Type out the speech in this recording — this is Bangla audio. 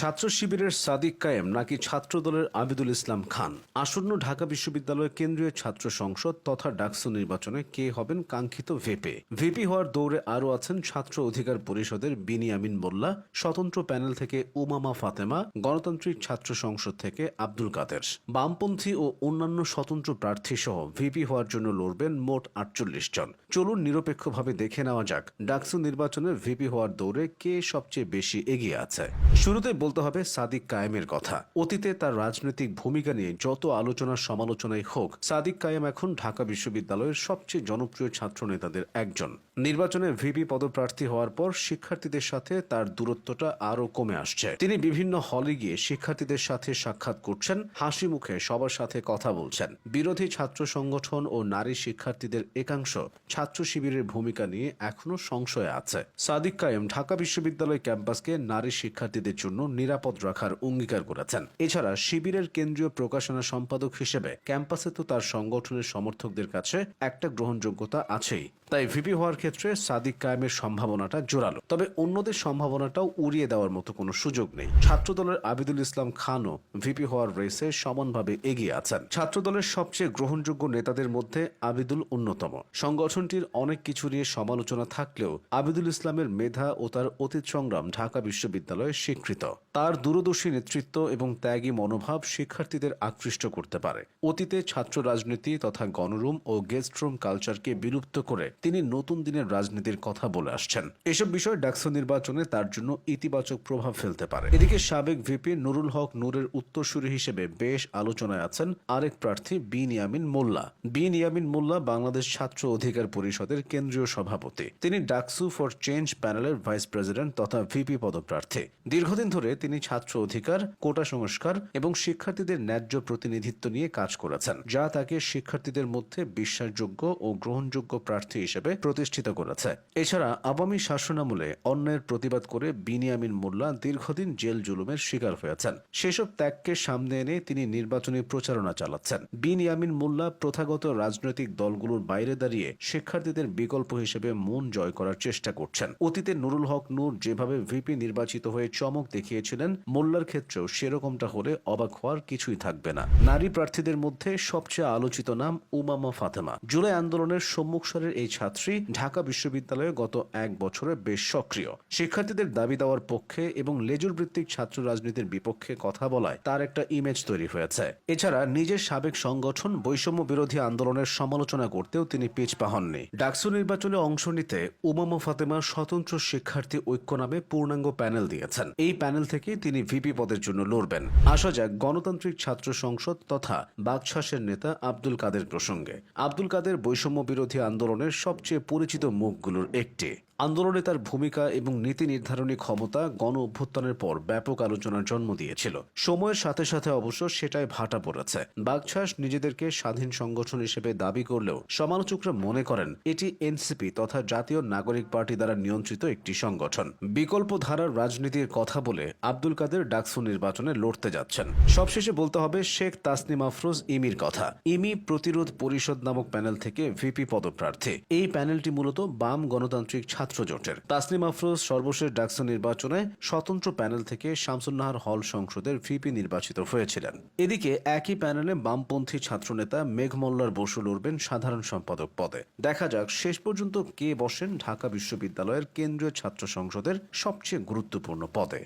ছাত্র শিবিরের সাদিক কায়েম নাকি ছাত্র দলের আবিদুল ইসলাম খান? আসন্ন ঢাকা বিশ্ববিদ্যালয় কেন্দ্রীয় ছাত্র সংসদ তথা ডাকসু নির্বাচনে কে হবেন কাঙ্ক্ষিত ভেপে? ভিপি হওয়ার দৌড়ে আরও আছেন ছাত্র অধিকার পরিষদের বিনিয়ামিন মোল্লা, স্বতন্ত্র প্যানেল থেকে উমামা ফাতেমা, গণতান্ত্রিক ছাত্র সংসদ থেকে আব্দুল কাদের। বামপন্থী ও অন্যান্য স্বতন্ত্র প্রার্থী সহ ভিপি হওয়ার জন্য লড়বেন মোট আটচল্লিশ জন। চলুন নিরপেক্ষভাবে দেখে নেওয়া যাক, ডাকসু নির্বাচনে ভিপি হওয়ার দৌড়ে কে সবচেয়ে বেশি এগিয়ে আছে। শুরুতে বলতে হবে সাদিক কায়েমের কথা। অতীতে তার রাজনৈতিক ভূমিকা নিয়ে যত আলোচনা সমালোচনাই হোক, সাদিক কায়েম এখন ঢাকা বিশ্ববিদ্যালয়ের সবচেয়ে জনপ্রিয় ছাত্র নেতাদের একজন। নির্বাচনে ভিপি পদপ্রার্থী হওয়ার পর শিক্ষার্থীদের সাথে তার দূরত্বটা আরও কমে আসছে। তিনি বিভিন্ন হলে গিয়ে শিক্ষার্থীদের সাথে সাক্ষাৎ করছেন, হাসি মুখে সবার সাথে কথা বলছেন। বিরোধী ছাত্র সংগঠন ও নারী শিক্ষার্থীদের একাংশ ছাত্র শিবিরের ভূমিকা নিয়ে এখনও সংশয়ে আছে। সাদিক কায়েম ঢাকা বিশ্ববিদ্যালয় ক্যাম্পাসকে নারী শিক্ষার্থীদের জন্য নিরাপদ রাখার অঙ্গীকার করেছেন। এছাড়া শিবিরের কেন্দ্রীয় প্রকাশনা সম্পাদক হিসেবে ক্যাম্পাসে তো তার সংগঠনের সমর্থকদের কাছে একটা গ্রহণযোগ্যতা আছেই। তাই ভিপি হওয়ার ক্ষেত্রে সাদিক কায়েমের সম্ভাবনাটা জোরালো। তবে অন্যদের সম্ভাবনাটাও উড়িয়ে দেওয়ার মতো কোনো সুযোগ নেই। ছাত্রদলের আবিদুল ইসলাম খানও ভিপি হওয়ার রেসে সমানভাবে এগিয়ে আছেন। ছাত্রদলের সবচেয়ে গ্রহণযোগ্য নেতাদের মধ্যে আবিদুল অন্যতম। সংগঠনটির অনেক কিছু নিয়ে সমালোচনা থাকলেও আবিদুল ইসলামের মেধা ও তার অতীত সংগ্রাম ঢাকা বিশ্ববিদ্যালয়ে স্বীকৃত। তার দূরদর্শী নেতৃত্ব এবং ত্যাগী মনোভাব শিক্ষার্থীদের আকৃষ্ট করতে পারে। অতীতে ছাত্র রাজনীতি তথা গণরুম ও গেস্ট রুম কালচারকে বিলুপ্ত করে তিনি নতুন দিনের রাজনীতির কথা বলে আসছেন। এসব বিষয় ডাকসু নির্বাচনে তার জন্য ইতিবাচক প্রভাব ফেলতে পারে। এদিকে সাবেক ভিপি নুরুল হক নূরের উত্তরসূরি হিসেবে বেশ আলোচনায় আছেন আরেক প্রার্থী বিন ইয়ামিন মোল্লা। বিন ইয়ামিন মোল্লা বাংলাদেশ ছাত্র অধিকার পরিষদের কেন্দ্রীয় সভাপতি। তিনি ডাকসু ফর চেঞ্জ প্যানেলের ভাইস প্রেসিডেন্ট তথা ভিপি পদপ্রার্থী। দীর্ঘদিন ধরে তিনি ছাত্র অধিকার, কোটা সংস্কার এবং শিক্ষার্থীদের ন্যায্য প্রতিনিধিত্ব নিয়ে কাজ করেছেন, যা তাকে শিক্ষার্থীদের মধ্যে বিশ্বাসযোগ্য ও গ্রহণযোগ্য প্রার্থী হিসেবে প্রতিষ্ঠিত করেছে। এছাড়া আওয়ামী শাসনামলে অন্যায়ের প্রতিবাদ করে বিনিয়ামিন মোল্লা দীর্ঘদিন জেল জুলুমের শিকার হয়েছেন। সেসব ত্যাগকে সামনে এনে তিনি নির্বাচনী প্রচারণা চালাচ্ছেন। বিনিয়ামিন মোল্লা প্রথাগত রাজনৈতিক দলগুলোর বাইরে দাঁড়িয়ে শিক্ষার্থীদের বিকল্প হিসেবে মন জয় করার চেষ্টা করছেন। অতীতে নুরুল হক নূর যেভাবে ভিপি নির্বাচিত হয়ে চমক দেখিয়েছিলেন, মোল্লার ক্ষেত্রেও সেরকমটা হলে অবাক হওয়ার কিছুই থাকবে না। নারী প্রার্থীদের মধ্যে সবচেয়ে আলোচিত নাম উমামা ফাতেমা। জুলাই আন্দোলনের সম্মুখসারের এই ছাত্রী ঢাকা বিশ্ববিদ্যালয়ে গত এক বছরে বেশ সক্রিয়। শিক্ষার্থীদের দাবি দেওয়ার পক্ষে এবং লেজুর ভিত্তিক ছাত্র রাজনীতির বিপক্ষে কথা বলায় তার একটা ইমেজ তৈরি হয়েছে। এছাড়া নিজের সাবেক সংগঠন বৈষম্য বিরোধী আন্দোলনের সমালোচনা করতেও তিনি পিছপা হননি ডাকসু নির্বাচনে অংশ নিতে উমামা ফাতেমা স্বতন্ত্র শিক্ষার্থী ঐক্য নামে পূর্ণাঙ্গ প্যানেল দিয়েছেন। এই প্যানেল থেকে তিনি ভিপি পদের জন্য লড়বেন। আসা যাক গণতান্ত্রিক ছাত্র সংসদ তথা বাকশাসের নেতা আব্দুল কাদের প্রসঙ্গে। আব্দুল কাদের বৈষম্য বিরোধী আন্দোলনের সবচেয়ে পরিচিত মুখগুলোর একটি। আন্দোলনে তার ভূমিকা এবং নীতি নির্ধারণী ক্ষমতা গণ অভ্যুত্থানের পর ব্যাপক আলোচনার জন্ম দিয়েছিল। সময়ের সাথে সাথে অবশ্য সেটাই ভাটা পড়েছে। বাগছাস নিজেদেরকে স্বাধীন সংগঠন হিসেবে দাবি করলেও সমালোচকরা মনে করেন, এটি এনসিপি তথা জাতীয় নাগরিক পার্টি দ্বারা নিয়ন্ত্রিত একটি সংগঠন। বিকল্প ধারার রাজনীতির কথা বলে আব্দুল কাদের ডাকসু নির্বাচনে লড়তে যাচ্ছেন। সবশেষে বলতে হবে, শেখ তাসনিম আফরোজ ইমির কথা। ইমি প্রতিরোধ পরিষদ নামক প্যানেল থেকে ভিপি পদপ্রার্থী। এই প্যানেলটি মূলত বাম গণতান্ত্রিক ছাত্র জোটের। তাসনিম আফরোজ সর্বশেষ ডাকসু নির্বাচনে স্বতন্ত্র প্যানেল থেকে শামসুন্নাহার হল সংসদের ভিপি নির্বাচিত হয়েছিলেন। এদিকে একই প্যানেলে বামপন্থী ছাত্রনেতা মেঘমল্লার বসু লড়বেন সাধারণ সম্পাদক পদে। দেখা যাক শেষ পর্যন্ত কে বসেন ঢাকা বিশ্ববিদ্যালয়ের কেন্দ্রীয় ছাত্র সংসদের সবচেয়ে গুরুত্বপূর্ণ পদে।